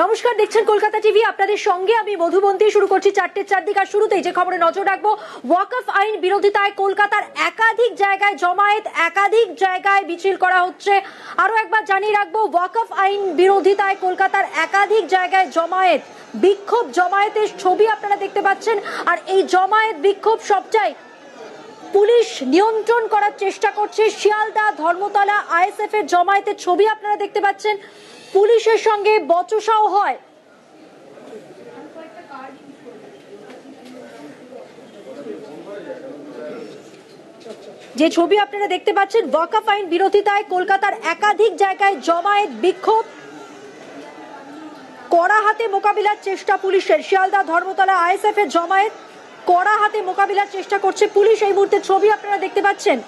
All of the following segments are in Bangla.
নমস্কার, দেখছেন কলকাতা টিভি, আপনাদের সঙ্গে আমি মধুবন্তী। শুরু করছি চারটে চার দিক আর শুরুতেই যে খবরে নজর রাখব ওয়াকফ আইন বিরোধিতায় কলকাতার একাধিক জায়গায় জমায়েত, একাধিক জায়গায় মিছিল করা হচ্ছে। আরও একবার জানিয়ে রাখব ওয়াকফ আইন বিরোধিতায় কলকাতার একাধিক জায়গায় জমায়েত, বিক্ষোভ জমায়েতের ছবি আপনারা দেখতে পাচ্ছেন। আর এই জমায়েত বিক্ষোভ সবটাই পুলিশ নিয়ন্ত্রণ করার চেষ্টা করছে। শিয়ালদা, ধর্মতলা, আইএসএফ এর জমায়েতের ছবি আপনারা দেখতে পাচ্ছেন। পুলিশের সঙ্গে বচসাও হয়। যে ছবি আপনারা দেখতে পাচ্ছেন, ওয়াকাফ আইন বিরোধিতায় কলকাতার একাধিক জায়গায় জমায়েত বিক্ষোভ। কড়া হাতে মোকাবিলার চেষ্টা পুলিশের। শিয়ালদা, ধর্মতলা, আইএসএফ এর জমায়েত কড়া হাতে মোকাবিলার চেষ্টা করছে পুলিশ। এই মুহূর্তে ছবি আপনারা দেখতে পাচ্ছেন।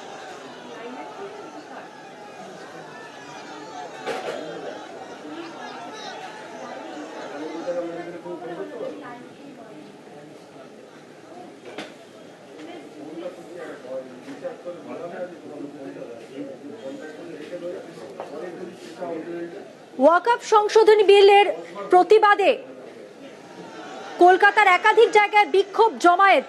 ওয়াকআপ সংশোধনী বিলের প্রতিবাদে কলকাতার একাধিক জায়গায় বিক্ষোভ, জমায়েত।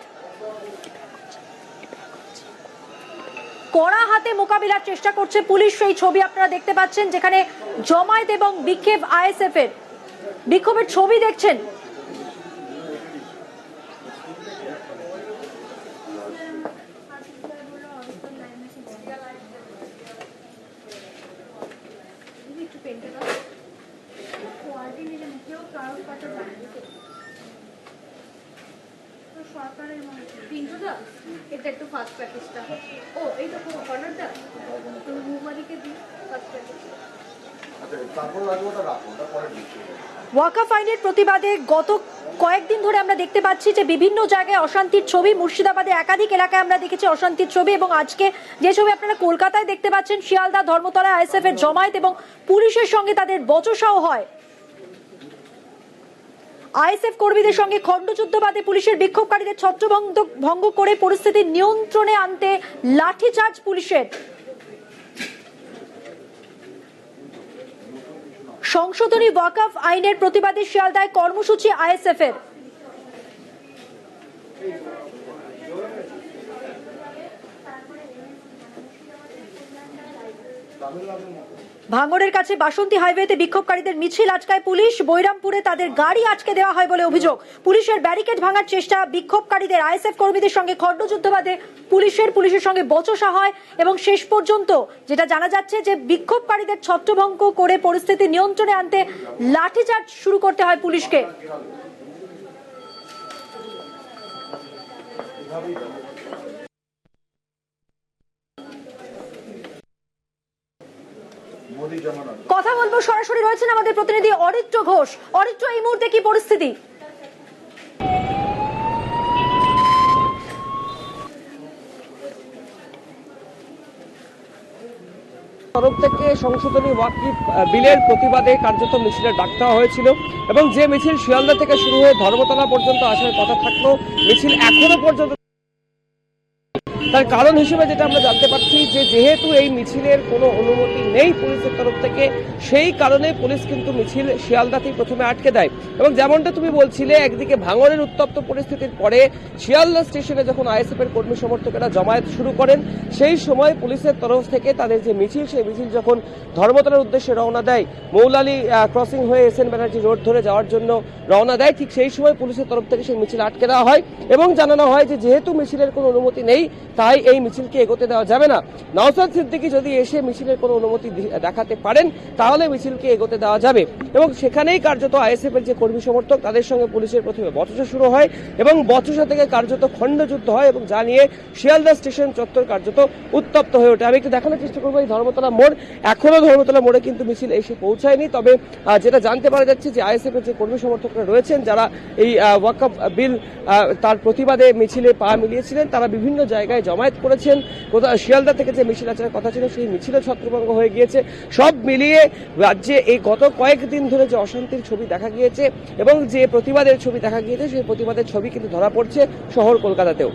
কড়া হাতে মোকাবিলার চেষ্টা করছে পুলিশ। সেই ছবি আপনারা দেখতে পাচ্ছেন, যেখানে জমায়েত এবং বিক্ষোভ আইএসএফ এর বিক্ষোভের ছবি দেখছেন। এটা একটু ফার্স্ট প্যাকেজটা ও এই তো কর্নারটা তুমি মুমারিকে দিই ফার্স্ট প্যাকেজ তারপর রাখব ওটা রাখো ওটা পরে দিচ্ছি ওয়াকাফ আইনের প্রতিবাদে গত কয়েকদিন ধরে আমরা দেখতে পাচ্ছি যে বিভিন্ন জায়গায় অশান্তির ছবি মুর্শিদাবাদে একাধিক এলাকায় আমরা দেখেছি অশান্তির ছবি এবং আজকে যে ছবি আপনারা কলকাতায় দেখতে পাচ্ছেন শিয়ালদা ধর্মতলা আইএসএফ এর জমায়েত এবং পুলিশের সঙ্গে তাদের বচসাও হয়। আইএসএফ কর্মীদের সঙ্গে খণ্ডযুদ্ধ বাদে পুলিশের বিক্ষোভকারীদের ছত্রভঙ্গ ভঙ্গ করে পরিস্থিতি নিয়ন্ত্রণে আনতে লাঠিচার্জ পুলিশের। সংশোধনী ওয়াকফ আইনের প্রতিবাদে শিয়ালদায় কর্মসূচি আইএসএফ এর ভাঙড়ের কাছে বাসন্তী হাইওয়েতে বিক্ষোভকারীদের মিছিল। আটকায় পুলিশ বৈরামপুরে তাদের গাড়ি আটকে দেওয়া হয় বলে অভিযোগ। পুলিশের ব্যারিকেড ভাঙার চেষ্টা বিক্ষোভকারীদের আইএসএফ কর্মীদের সঙ্গে খণ্ডযুদ্ধ বাদে পুলিশের পুলিশের সঙ্গে বচসা হয় এবং শেষ পর্যন্ত যেটা জানা যাচ্ছে যে বিক্ষোভকারীদের ছত্রভঙ্গ করে পরিস্থিতি নিয়ন্ত্রণে আনতে লাঠিচার্জ শুরু করতে হয় পুলিশকে। কথা বলব সরাসরি রয়েছেন আমাদের প্রতিনিধি অরিত্র ঘোষ। অরিত্র এই মুহূর্তে কি পরিস্থিতি? তরফ থেকে সংশোধনী ওয়াকিফ বিলের প্রতিবাদে কার্যত মিছিলের ডাক দেওয়া হয়েছিল এবং যে মিছিল শিয়ালদা থেকে শুরু হয়ে ধর্মতলা পর্যন্ত আসার কথা থাকলেও মিছিল এখনও পর্যন্ত তার কারণ হিসেবে যেটা আমরা জানতে পারছি যে যেহেতু এই মিছিলের কোনো অনুমতি নেই পুলিশের তরফ থেকে, সেই কারণে পুলিশ কিন্তু মিছিল শিয়ালদাতেই প্রথমে আটকে দেয়। এবং যেমনটা তুমি বলছিলে, একদিকে ভাঙড়ের উত্তপ্ত পরিস্থিতির পরে শিয়ালদা স্টেশনে যখন আইএসএফ এর কর্মী সমর্থকেরা জমায়েত শুরু করেন, সেই সময় পুলিশের তরফ থেকে তাদের যে মিছিল, সেই মিছিল যখন ধর্মতলার উদ্দেশ্যে রওনা দেয়, মৌলালি ক্রসিং হয়ে এস এন ব্যানার্জি রোড ধরে যাওয়ার জন্য রওনা দেয়, ঠিক সেই সময় পুলিশের তরফ থেকে সেই মিছিল আটকে দেওয়া হয়। এবং জানানো হয় যে যেহেতু মিছিলের কোনো অনুমতি নেই তাই এই মিছিলকে এগোতে দেওয়া যাবে না। নওসাদ সিদ্দিকী যদি এসে মিছিলের কোনো অনুমতি দেখাতে পারেন, তাহলে মিছিলকে এগোতে দেওয়া যাবে। এবং সেখানেই কার্যত আইএসএফ এর যে কর্মী সমর্থক, তাদের সঙ্গে পুলিশের প্রথমে বচসা শুরু হয় এবং বচসা থেকে কার্যত খণ্ডযুদ্ধ হয় এবং যা নিয়ে শিয়ালদা স্টেশন চত্বর কার্যত উত্তপ্ত হয়ে ওঠে। আমি একটু দেখানোর চেষ্টা করব এই ধর্মতলা মোড়। এখনও ধর্মতলা মোড়ে কিন্তু মিছিল এসে পৌঁছায়নি, তবে যেটা জানতে পারা যাচ্ছে যে আইএসএফ এর যে কর্মী সমর্থকরা রয়েছেন, যারা এই ওয়াকআপ বিল তার প্রতিবাদে মিছিলে পা মিলিয়েছিলেন, তারা বিভিন্ন জায়গায় জমায়েত করেছেন। কোথাও শিয়ালদা থেকে যে মিছিল আসার কথা ছিল সেই মিছিলও ছত্রভঙ্গ হয়ে গিয়েছে। সব মিলিয়ে রাজ্যে এই গত কয়েকদিন ধরে যে অশান্তির ছবি দেখা গিয়েছে এবং যে প্রতিবাদের ছবি দেখা গিয়েছে, সেই প্রতিবাদের ছবি কিন্তু ধরা পড়ছে শহর কলকাতাতেও।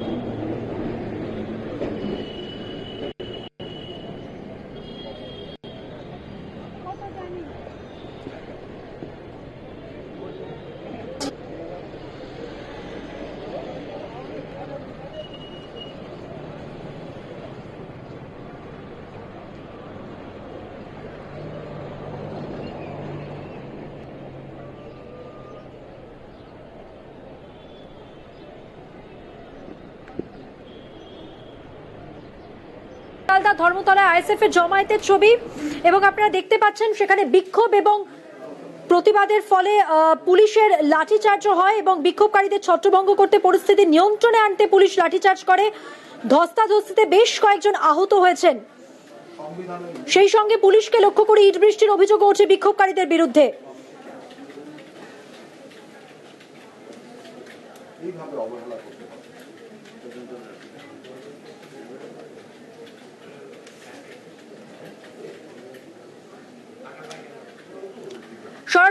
ধর্মতলায় আইএসএফ এর জমায়েতের ছবি এবং আপনারা দেখতে পাচ্ছেন সেখানে বিক্ষোভ এবং প্রতিবাদের ফলে পুলিশের লাঠিচার্জ হয় এবং বিক্ষোভকারীদের ছত্রভঙ্গ করতে পরিস্থিতি নিয়ন্ত্রণে আনতে পুলিশ লাঠিচার্জ করে। ধস্তাধস্তিতে বেশ কয়েকজন আহত হয়েছেন। সেই সঙ্গে পুলিশকে লক্ষ্য করে ইট বৃষ্টির অভিযোগ উঠছে বিক্ষোভকারীদের বিরুদ্ধে। এইভাবে অবহেলা করতে পারে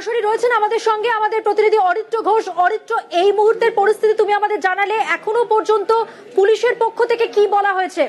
সরাসরি রয়েছেন আমাদের সঙ্গে আমাদের প্রতিনিধি অরিত্র ঘোষ। অরিত্র, এই মুহূর্তের পরিস্থিতি তুমি আমাদের জানালে এখনও পর্যন্ত পুলিশের পক্ষ থেকে কি বলা হয়েছে?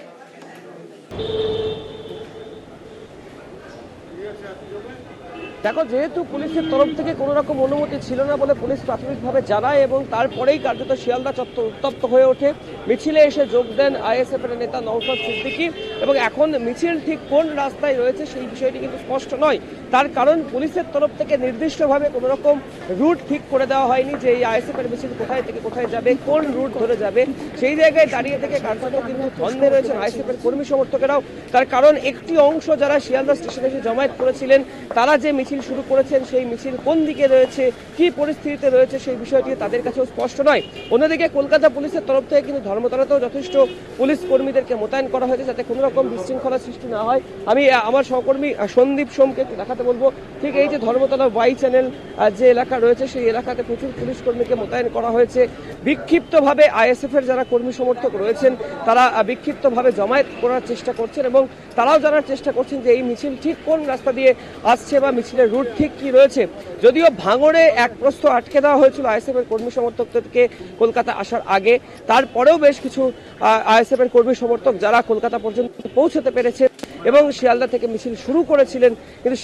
দেখো, যেহেতু পুলিশের তরফ থেকে কোনো রকম অনুমতি ছিল না বলে পুলিশ প্রাথমিকভাবে জানায় এবং তারপরেই কার্যত শিয়ালদা চত্বর উত্তপ্ত হয়ে ওঠে। মিছিলে এসে যোগ দেন আইএসএফ এর নেতা নওশাদ সিদ্দিকী এবং এখন মিছিল ঠিক কোন রাস্তায় রয়েছে সেই বিষয়টি কিন্তু স্পষ্ট নয়। তার কারণ পুলিশের তরফ থেকে নির্দিষ্টভাবে কোনো রকম রুট ঠিক করে দেওয়া হয়নি যে এই আইএসএফ এর মিছিল কোথায় থেকে কোথায় যাবে, কোন রুট ধরে যাবে। সেই জায়গায় দাঁড়িয়ে থেকে কার্যত কিন্তু দ্বন্দ্বে রয়েছেন আইএসএফ এর কর্মী সমর্থকেরাও। তার কারণ একটি অংশ যারা শিয়ালদা স্টেশনে এসে জমায়েত করেছিলেন, তারা যে মিছিল শুরু করেছেন, সেই মিছিল কোন দিকে রয়েছে, কি পরিস্থিতিতে রয়েছে সেই বিষয়টি তাদের কাছেও স্পষ্ট নয়। অন্যদিকে কলকাতা পুলিশের তরফ থেকে কিন্তু ধর্মতলাতেও যথেষ্ট পুলিশ কর্মীদেরকে মোতায়েন করা হয়েছে যাতে কোনো রকম বিশৃঙ্খলা সৃষ্টি না হয়। আমি আমার সহকর্মী সন্দীপ সোমকে দেখাতে বলব। ঠিক এই যে ধর্মতলা ওয়াই চ্যানেল যে এলাকা রয়েছে সেই এলাকাতে প্রচুর পুলিশ কর্মীকে মোতায়েন করা হয়েছে। বিক্ষিপ্তভাবে আইএসএফ এর যারা কর্মী সমর্থক রয়েছেন, তারা বিক্ষিপ্তভাবে জমায়েত করার চেষ্টা করছেন এবং তারাও জানার চেষ্টা করছেন যে এই মিছিল ঠিক কোন রাস্তা দিয়ে আসছে বা মিছিলের রুট ঠিক কি রয়েছে? যদিও ভাঙড়ে এক প্রস্থ আটকে দেওয়া হয়েছিল আইএসএফের কর্মী সমর্থকদেরকে কলকাতা আসার আগে, তারপরেও বেশ কিছু আইএসএফের কর্মী সমর্থক যারা কলকাতা পর্যন্ত পৌঁছতে পেরেছে এবং শিয়ালদা থেকে মিছিল শুরু করেছিলেন, কিন্তু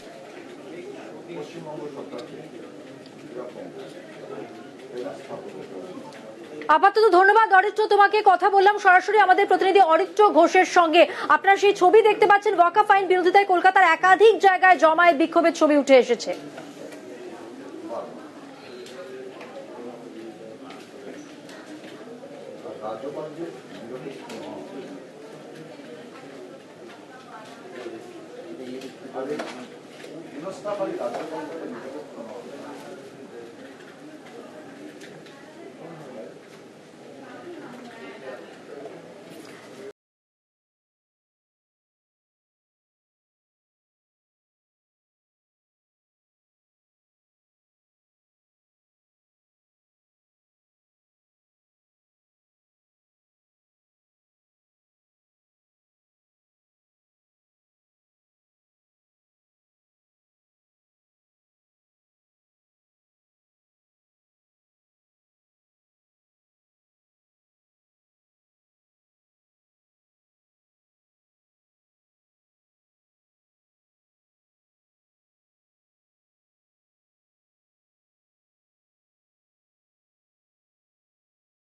আপাতত ধন্যবাদ, অরিত্র। তোমাকে কথা বললাম। সরাসরি আমাদের প্রতিনিধি অরিত্র ঘোষের সঙ্গে। আপনারা সেই ছবি দেখতে পাচ্ছেন ওয়াকা ফাইন বিরোধিতায় কলকাতার একাধিক জায়গায় জমায়েত বিক্ষোভের ছবি উঠে এসেছে।